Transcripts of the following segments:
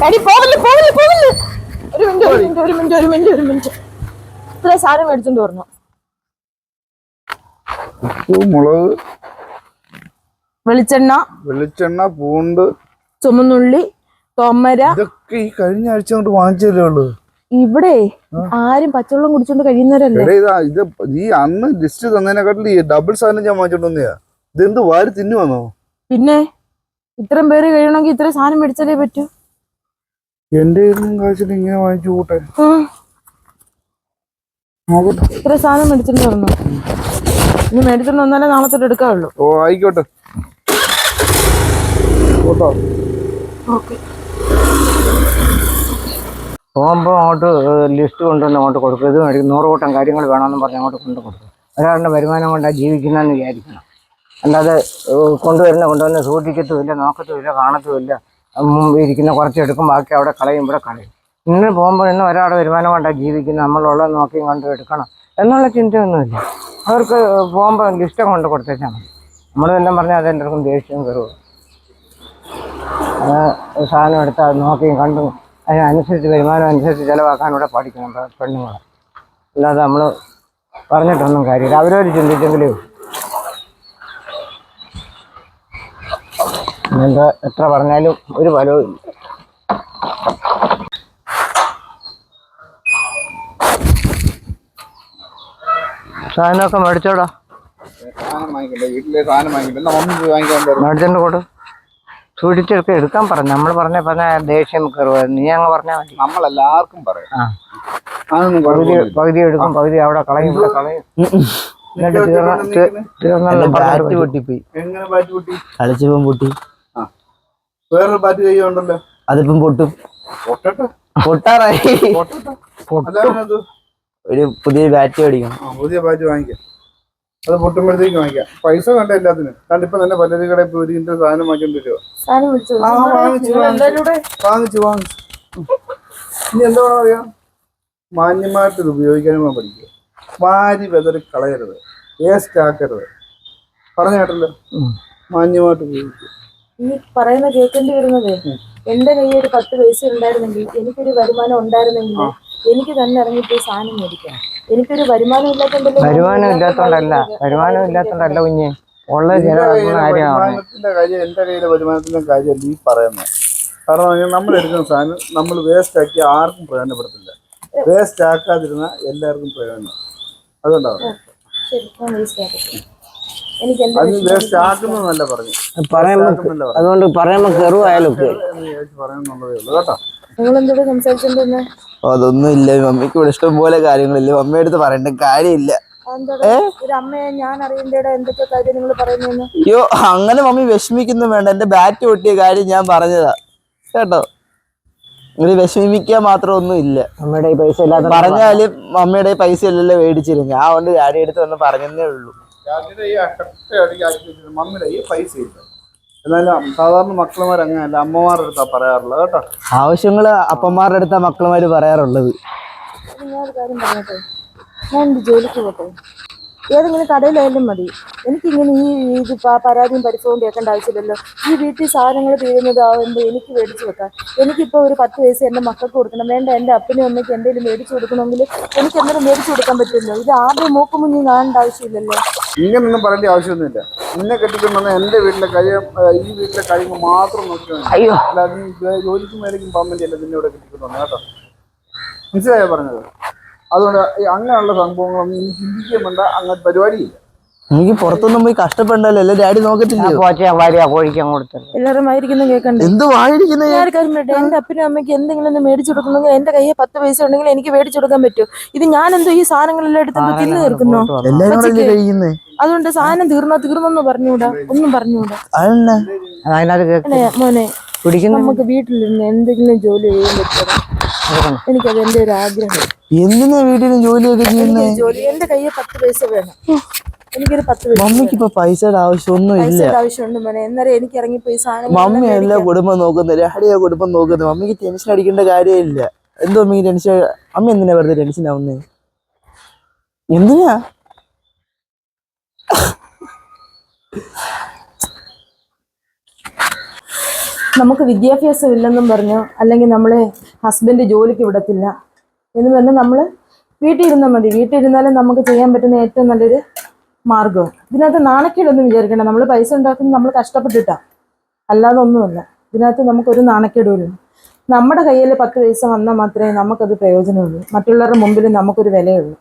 Daddy പോവല്ലേ പോവല്ലേ പോവല്ലേ. ഒരു മിനിറ്റ് ഒരു മിനിറ്റ് ഒരു മിനിറ്റ് ഒരു മിനിറ്റ് ഒരു മിനിറ്റ്. ഇത്ര സാരം മേടിച്ചോണ്ട് വരണം? ഉപ്പ് മുളക് വെളിച്ചെണ്ണ വെളിച്ചെണ്ണ പൂണ്ട്. ചുമന്നുള്ളി തോമര. ഇതൊക്കെ ഈ കഴിഞ്ഞ ആഴ്ച കൊണ്ട് വാങ്ങിച്ചല്ലേ ഉള്ളു? ഇവിടെ ആരും പച്ചവെള്ളം കുടിച്ചോണ്ട് കഴിയുന്നവരല്ലേ? ഇതാ ഇത് ഈ അന്ന് ലിസ്റ്റ് തന്നതിനെക്കാട്ടിൽ ഈ ഡബിൾ സാധനം ഞാൻ വാങ്ങിച്ചോണ്ട് വന്നയാ. ഇതെന്ത് വാരി തിന്നു വന്നോ പിന്നെ ഇത്രയും പേര് കഴിയണമെങ്കിൽ ഇത്രയും സാധനം മേടിച്ചാലേ പറ്റൂ. എന്റെ കാശിൽ ഇങ്ങനെ വാങ്ങിച്ചു കൂട്ടെ. ഇത്ര സാധനം മേടിച്ചിട്ട് വരണം ഇനി മേടിച്ചിട്ട് വന്നാലേ നാളെ തൊട്ട് എടുക്കാവുള്ളൂ. ഓ ആയിക്കോട്ടെ. പോകുമ്പോൾ അങ്ങോട്ട് ലിസ്റ്റ് കൊണ്ടുവന്ന് അങ്ങോട്ട് കൊടുക്കും. ഇത് മേടിക്കും. നൂറ് കൂട്ടം കാര്യങ്ങൾ വേണമെന്ന് പറഞ്ഞ് അങ്ങോട്ട് കൊണ്ടു കൊടുക്കും. ഒരാളുടെ വരുമാനം കൊണ്ടാണ് ജീവിക്കുന്നതെന്ന് വിചാരിക്കണം. അല്ലാതെ കൊണ്ടുവരുന്ന കൊണ്ടുവന്ന് സൂക്ഷിക്കത്തുമില്ല നോക്കത്തുമില്ല കാണത്തുമില്ല. ഇരിക്കുന്ന കുറച്ച് എടുക്കും ബാക്കി അവിടെ കളയും ഇവിടെ കളയും. ഇന്ന് പോകുമ്പോൾ ഇന്ന് ഒരാളുടെ വരുമാനം കൊണ്ടാണ് ജീവിക്കുന്നത് നമ്മളുള്ളത് നോക്കി കണ്ട് എടുക്കണം എന്നുള്ള ചിന്തയൊന്നുമില്ല. അവർക്ക് പോകുമ്പോൾ ലിസ്റ്റ് കൊണ്ട് കൊടുത്തേച്ചാൽ മതി. നമ്മൾ എല്ലാം പറഞ്ഞാൽ അതെല്ലാവർക്കും ദേഷ്യം കയറുക സാധനം എടുത്താൽ നോക്കിയും കണ്ടും അതിനനുസരിച്ച് വരുമാനം അനുസരിച്ച് ചിലവാക്കാൻ ഇവിടെ പഠിക്കണം പെണ്ണുങ്ങളെ. അല്ലാതെ നമ്മൾ പറഞ്ഞിട്ടൊന്നും കാര്യമില്ല. അവരവർ ചിന്തിച്ചെങ്കിലേ എന്താ എത്ര പറഞ്ഞാലും ഒരു ഫലവും സാധനമൊക്കെ മേടിച്ചോടാ. മേടിച്ചോണ്ട് കൊടു. സൂക്ഷിച്ചൊക്കെ എടുക്കാൻ പറഞ്ഞു. നമ്മൾ പറഞ്ഞ പറഞ്ഞ ദേഷ്യം കയറുക. നീ അങ്ങ് പറഞ്ഞാൽ മതി. നമ്മളെല്ലാവർക്കും പറയാം. പകുതി പകുതി എടുക്കും. പകുതി അവിടെ കളയും ഇവിടെ കളയും. എന്നിട്ട് തീർന്ന പൊട്ടി? കളിച്ചപ്പം പൊട്ടി. വേറൊരു ബാറ്റ് ചെയ്യുണ്ടല്ലോ അതിപ്പം പൊട്ടും. പൊട്ടട്ടെ. പൊട്ടാറായി. ഒരു പുതിയ ബാറ്റ് മേടിക്കണം. ആ പുതിയ ബാറ്റ് വാങ്ങിക്കാം. അത് പൊട്ടുമ്പോഴത്തേക്ക് വാങ്ങിക്കാം. പൈസ വേണ്ട എല്ലാത്തിനും. കാരണം ഇപ്പൊ തന്നെ പലരും കടയിൽ പോയി ഒരു സാധനം വാങ്ങിക്കൊണ്ട് വരുമോ വാങ്ങിച്ചു വാങ്ങിച്ചു. ഇനി എന്താ പറയാ മാന്യമായിട്ട് ഇത് ഉപയോഗിക്കാനും പഠിക്കുക. വാരി വെതറി കളയരുത്. വേസ്റ്റ് ആക്കരുത്. പറഞ്ഞ കേട്ടല്ലോ? മാന്യമായിട്ട് ഉപയോഗിക്കുക. ഈ പറയുന്ന കേൾക്കേണ്ടി വരുന്നത് എന്റെ കയ്യിൽ ഒരു പത്ത് പൈസ ഉണ്ടായിരുന്നെങ്കിൽ എനിക്കൊരു വരുമാനം ഉണ്ടായിരുന്നെങ്കിൽ എനിക്ക് തന്നെ ഇറങ്ങിപ്പോയി സാധനം മേടിക്കാം എനിക്കൊരു വരുമാനം ഇല്ലാത്തോണ്ടല്ലോ വരുമാനം ഇല്ലാത്ത ഇല്ലാത്തോണ്ടല്ല. വരുമാനം ഇല്ലാത്തോണ്ടല്ല കുഞ്ഞ്. ഉള്ള വരുമാനത്തിന്റെ കാര്യം എന്റെ കയ്യിലെ വരുമാനത്തിന്റെ കാര്യം ഈ പറയുന്നത് കാരണം നമ്മൾ എടുക്കുന്ന സാധനം നമ്മൾ വേസ്റ്റ് ആക്കി ആർക്കും പ്രയോജനപ്പെടുത്തില്ല. വേസ്റ്റ് ആക്കാതിരുന്ന എല്ലാവർക്കും പ്രയോജനം. അതുകൊണ്ടാണ് ശരി. ഞാൻ വേസ്റ്റ് ആക്കട്ടെ. എനിക്ക് അതുകൊണ്ട് പറയുമ്പോ സംസാരിച്ചോണ്ടിരുന്നെ? അതൊന്നും ഇല്ല. മമ്മിക്ക് ഇവിടെ ഇഷ്ടം പോലെ കാര്യങ്ങളില്ല. മമ്മി അടുത്ത് പറയേണ്ട കാര്യമില്ല. അയ്യോ അങ്ങനെ മമ്മി വിഷമിക്കുന്നു വേണ്ട. എന്റെ ബാറ്റ് പൊട്ടിയ കാര്യം ഞാൻ പറഞ്ഞതാ. കേട്ടോ? ഒരു വിഷമിക്കാൻ മാത്രം ഒന്നും ഇല്ല. നമ്മുടെ ഈ പൈസ പറഞ്ഞാലും മമ്മിയുടെ പൈസ അല്ലല്ലോ മേടിച്ചിരുന്നു. ഞാൻ കൊണ്ട് കാര്യം എടുത്ത് വന്ന് പറഞ്ഞതേ ഉള്ളൂ. ഈ ആക്കി വെച്ചിട്ട് മമ്മിയുടെ ഈ പൈസ ഇല്ല. എന്നാലും സാധാരണ മക്കളുമാർ അങ്ങനെയല്ല. അമ്മമാരുടെ അടുത്താ പറയാറുള്ളത് കേട്ടോ. ആവശ്യങ്ങൾ അപ്പന്മാരുടെ അടുത്താ മക്കളുമാര് പറയാറുള്ളത്. ഞാൻ ഒരു കാര്യം പറഞ്ഞോട്ടെ? ഞാൻ എന്റെ ജോലിക്ക് പോട്ടെ? ഏതെങ്കിലും കടയിലായാലും മതി. എനിക്കിങ്ങനെ ഈ ഇത് പരാതിയും പരിസരവും കേൾക്കേണ്ട ആവശ്യമില്ലല്ലോ. ഈ വീട്ടിൽ സാധനങ്ങൾ തീരുന്നതാവുമ്പോൾ എനിക്ക് മേടിച്ചു വെക്കാം എനിക്കിപ്പോൾ ഒരു പത്ത് പൈസ എന്റെ മക്കൾക്ക് കൊടുക്കണം. വേണ്ട എന്റെ അപ്പനും അമ്മയ്ക്ക് എന്തെങ്കിലും മേടിച്ചു കൊടുക്കണമെങ്കിൽ എനിക്ക് എന്തെങ്കിലും മേടിച്ചു കൊടുക്കാൻ പറ്റുമല്ലോ ഇത് ആദ്യം മൂക്ക് മുന്നിൽ കാണേണ്ട ആവശ്യമില്ലല്ലോ. ഇങ്ങനൊന്നും പറയേണ്ട ആവശ്യമൊന്നുമില്ല. നിന്നെ കെട്ടിക്കൊണ്ടുവന്ന എന്റെ വീട്ടിലെ കാര്യം ഈ വീട്ടിലെ കാര്യങ്ങൾ മാത്രം നോക്കിയാൽ മതി. അയ്യോ. അല്ലാതെ നീ വേ- ജോലിക്കും മേലേക്കും പോകാൻ വേണ്ടിയല്ല നിന്നെ ഇവിടെ കെട്ടിക്കൊണ്ടുവന്നത് കേട്ടോ. മനസ്സിലായോ പറഞ്ഞത്? അതുകൊണ്ട് അങ്ങനെയുള്ള സംഭവങ്ങളൊന്നും ഇനി ചിന്തിക്കാൻ വേണ്ട അങ്ങനത്തെ പരിപാടിയില്ല. എനിക്ക് പുറത്തൊന്നും പോയി കഷ്ടപ്പെടണ്ടല്ലോ. അല്ലേ ഡാഡി നോക്കത്തില്ല കോഴിക്കാൻ കൊടുത്തത് എല്ലാവരും കേൾക്കണ്ടേ? എന്ത് എന്റെ അപ്പനും അമ്മയ്ക്ക് എന്തെങ്കിലും ഒന്ന് മേടിച്ചു കൊടുക്കണമെങ്കിൽ എന്റെ കയ്യിൽ പത്ത് പൈസ ഉണ്ടെങ്കിൽ എനിക്ക് മേടിച്ചു കൊടുക്കാൻ പറ്റും. ഇത് ഞാൻ എന്തോ ഈ സാധനങ്ങളെല്ലാം എടുത്ത് തിന്നു തീർക്കുന്നു? അതുകൊണ്ട് സാധനം തീർന്നോ തീർന്നെന്ന് പറഞ്ഞുകൂടാ. ഒന്നും പറഞ്ഞുകൂടാ. മോനെ? നമുക്ക് വീട്ടിലിരുന്ന് എന്തെങ്കിലും ജോലി ചെയ്യാൻ പറ്റണം എനിക്കത് എന്റെ ഒരു ആഗ്രഹം. എന്തിനാ വീട്ടിലും ജോലിയൊക്കെ ചെയ്യുന്നേ? എനിക്കൊരു ജോലി എന്റെ കയ്യിൽ പത്ത് പൈസ വേണം. എനിക്കൊരു പത്ത് മമ്മിക്ക് ഇപ്പൊ പൈസയുടെ ആവശ്യമൊന്നും ഇല്ല. ആവശ്യമുണ്ട് മോനെ. എന്നേരം എനിക്ക് ഇറങ്ങിപ്പോയി സാധനം മമ്മി എല്ലാ കുടുംബം നോക്കുന്നത്. ഡാഡിയാ കുടുംബം നോക്കുന്നത്. മമ്മിക്ക് ടെൻഷൻ അടിക്കേണ്ട കാര്യമില്ല എന്തോ മമ്മിക്ക് ടെൻഷൻ അമ്മ എന്തിനാ വെറുതെ ടെൻഷൻ ആവുന്നേ? എന്തിനാ? നമുക്ക് വിദ്യാഭ്യാസം ഇല്ലെന്നും പറഞ്ഞു അല്ലെങ്കിൽ നമ്മളെ ഹസ്ബൻഡ് ജോലിക്ക് വിടത്തില്ല എന്ന് പറഞ്ഞാൽ നമ്മൾ വീട്ടിൽ ഇരുന്നാൽ മതി. വീട്ടിൽ ഇരുന്നാലും നമുക്ക് ചെയ്യാൻ പറ്റുന്ന ഏറ്റവും നല്ലൊരു മാർഗം ഇതിനകത്ത് നാണക്കേടൊന്നും വിചാരിക്കേണ്ട. നമ്മൾ പൈസ ഉണ്ടാക്കുന്നത് നമ്മൾ കഷ്ടപ്പെട്ടിട്ടാണ് അല്ലാതെ ഒന്നുമല്ല. ഇതിനകത്ത് നമുക്കൊരു നാണക്കേടുമില്ല. നമ്മുടെ കയ്യിൽ പത്ത് പൈസ വന്നാൽ മാത്രമേ നമുക്കത് പ്രയോജനമുള്ളൂ. മറ്റുള്ളവരുടെ മുമ്പിൽ നമുക്കൊരു വിലയുള്ളൂ.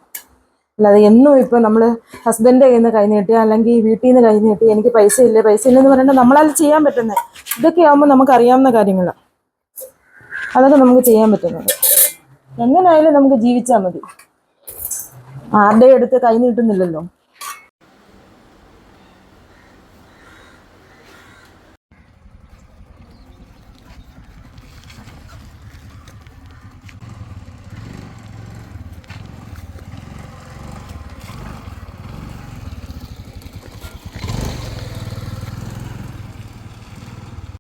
അല്ലാതെ എന്നും ഇപ്പോൾ നമ്മൾ ഹസ്ബൻഡിന്റെ കയ്യിൽ നിന്ന് കൈ നീട്ടി അല്ലെങ്കിൽ വീട്ടിൽ നിന്ന് കൈ നീട്ടി എനിക്ക് പൈസ ഇല്ല പൈസ ഇല്ലെന്ന് പറഞ്ഞാൽ നമ്മളാൽ ചെയ്യാൻ പറ്റുന്നത്. ഇതൊക്കെ ആകുമ്പോൾ നമുക്ക് അറിയാവുന്ന കാര്യങ്ങളാണ് അതൊക്കെ നമുക്ക് ചെയ്യാൻ പറ്റുന്നത് എങ്ങനെയായാലും നമുക്ക് ജീവിച്ചാൽ മതി. ആരുടെ അടുത്ത് കൈ നീട്ടുന്നില്ലല്ലോ.